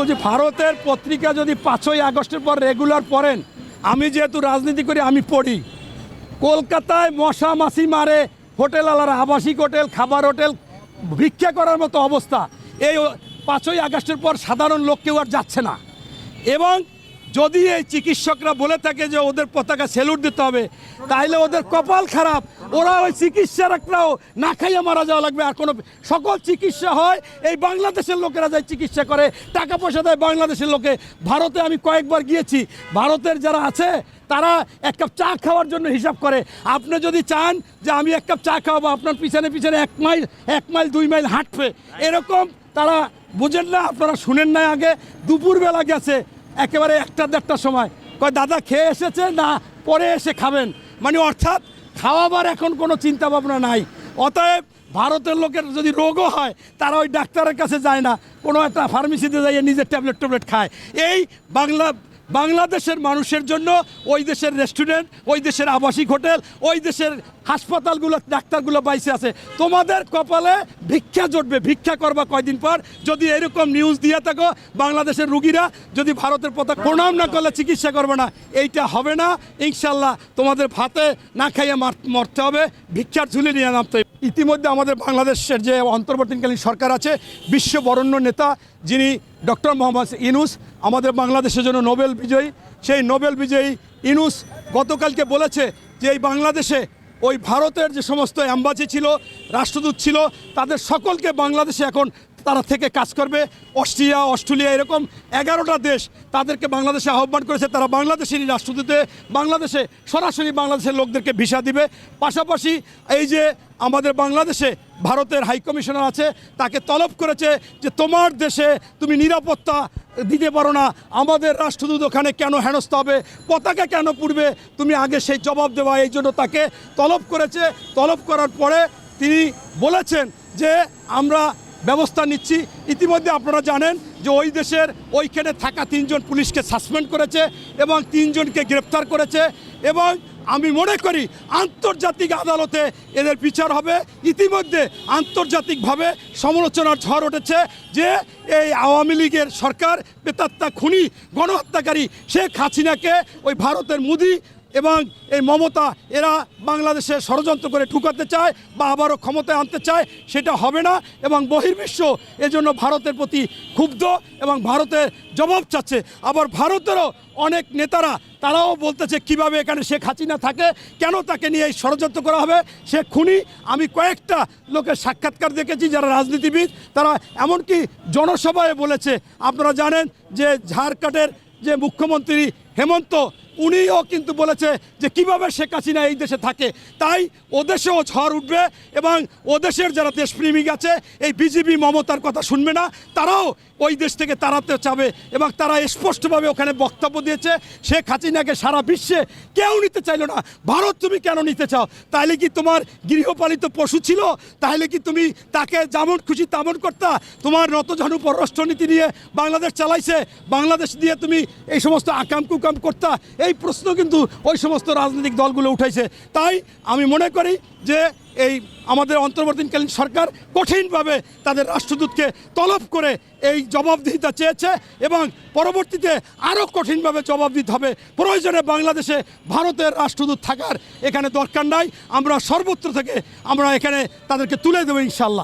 বলছি ভারতের পত্রিকা যদি পাঁচই আগস্টের পর রেগুলার পড়েন, আমি যেহেতু রাজনীতি করি, আমি পড়ি। কলকাতায় মশা মাছি মারে হোটেল আলারা আবাসিক হোটেল, খাবার হোটেল, ভিক্ষা করার মতো অবস্থা। এই পাঁচই আগস্টের পর সাধারণ লোক কেউ আর যাচ্ছে না। এবং যদি এই চিকিৎসকরা বলে থাকে যে ওদের পতাকা সেলুট দিতে হবে, তাইলে ওদের কপাল খারাপ। ওরা ওই চিকিৎসারাও না খাইয়া মারা যাওয়া লাগবে। আর কোনো সকল চিকিৎসা হয়, এই বাংলাদেশের লোকেরা যায় চিকিৎসা করে, টাকা পয়সা দেয় বাংলাদেশের লোকে। ভারতে আমি কয়েকবার গিয়েছি, ভারতের যারা আছে, তারা এক কাপ চা খাওয়ার জন্য হিসাব করে। আপনি যদি চান যে আমি এক কাপ চা খাওয়াবো, আপনার পিছনে পিছনে এক মাইল এক মাইল, দুই মাইল হাঁটবে। এরকম তারা বুঝেন না, আপনারা শুনেন না আগে। দুপুরবেলা গেছে একেবারে একটা দেড়টার সময়। কয়, দাদা, খেয়ে এসেছে না? পরে এসে খাবেন। মানে অর্থাৎ খাওয়াবার এখন কোনো চিন্তা ভাবনা নাই। অতএব ভারতের লোকের যদি রোগও হয়, তারা ওই ডাক্তারের কাছে যায় না। কোনো একটা ফার্মেসিতে যাইয়ে নিজের ট্যাবলেট ট্যাবলেট খায়। এই বাংলা, বাংলাদেশের মানুষের জন্য ওই দেশের রেস্টুরেন্ট, ওই দেশের আবাসিক হোটেল, ওই দেশের হাসপাতালগুলো, ডাক্তারগুলো বাইসে আছে। তোমাদের কপালে ভিক্ষা জটবে। ভিক্ষা করবা কয়দিন পর? যদি এরকম নিউজ দিয়ে থাকো, বাংলাদেশের রুগীরা যদি ভারতের পতাকা প্রণাম না করলে চিকিৎসা করবে না, এইটা হবে না। ইনশাল্লাহ তোমাদের ভাতে না খাইয়ে মার- মরতে হবে। ভিক্ষার ঝুলে নিয়ে নামতে। ইতিমধ্যে আমাদের বাংলাদেশের যে অন্তর্বর্তীকালীন সরকার আছে, বিশ্ব বরণ্য নেতা, যিনি ডক্টর মোহাম্মদ ইনুস আমাদের বাংলাদেশের জন্য নোবেল বিজয়ী। সেই নোবেল বিজয়ী ইনুস গতকালকে বলেছে যে, এই বাংলাদেশে ওই ভারতের যে সমস্ত অ্যাম্বাসি ছিল, রাষ্ট্রদূত ছিল, তাদের সকলকে বাংলাদেশে এখন তারা থেকে কাজ করবে। অস্ট্রিয়া, অস্ট্রেলিয়া এরকম এগারোটা দেশ তাদেরকে বাংলাদেশে আহ্বান করেছে। তারা বাংলাদেশেরই রাষ্ট্রদূতে, বাংলাদেশে সরাসরি বাংলাদেশের লোকদেরকে ভিসা দিবে। পাশাপাশি এই যে আমাদের বাংলাদেশে ভারতের হাইকমিশনার আছে, তাকে তলব করেছে যে তোমার দেশে তুমি নিরাপত্তা দিতে পারো না। আমাদের রাষ্ট্রদূত ওখানে কেন হেনস্থ হবে? পতাকা কেন পুড়বে? তুমি আগে সেই জবাব দেওয়া, এই জন্য তাকে তলব করেছে। তলব করার পরে তিনি বলেছেন যে আমরা ব্যবস্থা নিচ্ছি। ইতিমধ্যে আপনারা জানেন যে ওই দেশের ওইখানে থাকা তিনজন পুলিশকে সাসপেন্ড করেছে এবং তিনজনকে গ্রেপ্তার করেছে এবং আমি মনে করি আন্তর্জাতিক আদালতে এদের বিচার হবে। ইতিমধ্যে আন্তর্জাতিকভাবে সমালোচনার ঝড় উঠেছে যে এই আওয়ামী লীগের সরকার পেতাত্তা খুনি, গণহত্যাকারী শেখ হাসিনাকে ওই ভারতের মুদি এবং এই মমতা এরা বাংলাদেশে ষড়যন্ত্র করে ঢুকাতে চায় বা আবারও ক্ষমতায় আনতে চায়, সেটা হবে না এবং বহির্বিশ্ব এজন্য ভারতের প্রতি ক্ষুব্ধ এবং ভারতের জবাব চাচ্ছে। আবার ভারতেরও অনেক নেতারা, তারাও বলতেছে, কীভাবে এখানে শেখ হাসিনা থাকে? কেন তাকে নিয়ে এই ষড়যন্ত্র করা হবে? সে খুনি, আমি কয়েকটা লোকের সাক্ষাৎকার দেখেছি, যারা রাজনীতিবিদ, তারা এমনকি জনসভায় বলেছে, আপনারা জানেন যে ঝাড়খণ্ডের যে মুখ্যমন্ত্রী হেমন্ত উনিও কিন্তু বলেছে যে কীভাবে শেখ হাসিনা এই দেশে থাকে। তাই ও দেশেও ঝড় উঠবে এবং ও দেশের যারা দেশপ্রেমিক আছে, এই বিজেপি মমতার কথা শুনবে না, তারাও ওই দেশ থেকে তাড়াতে চাবে এবং তারা স্পষ্টভাবে ওখানে বক্তব্য দিয়েছে, শেখ হাসিনাকে সারা বিশ্বে কেউ নিতে চাইলো না। ভারত তুমি কেন নিতে চাও? তাহলে কি তোমার গৃহপালিত পশু ছিল? তাহলে কি তুমি তাকে যেমন খুশি তেমন কর্তা? তোমার নতজানু পররাষ্ট্রনীতি নিয়ে বাংলাদেশ চালাইছে, বাংলাদেশ দিয়ে তুমি এই সমস্ত আকাম কুকাম করতা? এই প্রশ্ন কিন্তু ওই সমস্ত রাজনৈতিক দলগুলো উঠাইছে। তাই আমি মনে করি যে এই আমাদের অন্তর্বর্তীকালীন সরকার কঠিনভাবে তাদের রাষ্ট্রদূতকে তলব করে এই জবাবদিহিতা চেয়েছে এবং পরবর্তীতে আরও কঠিনভাবে জবাব দিতে হবে। প্রয়োজনে বাংলাদেশে ভারতের রাষ্ট্রদূত থাকার এখানে দরকার নাই। আমরা সর্বত্র থেকে আমরা এখানে তাদেরকে তুলে দেবো ইনশাল্লাহ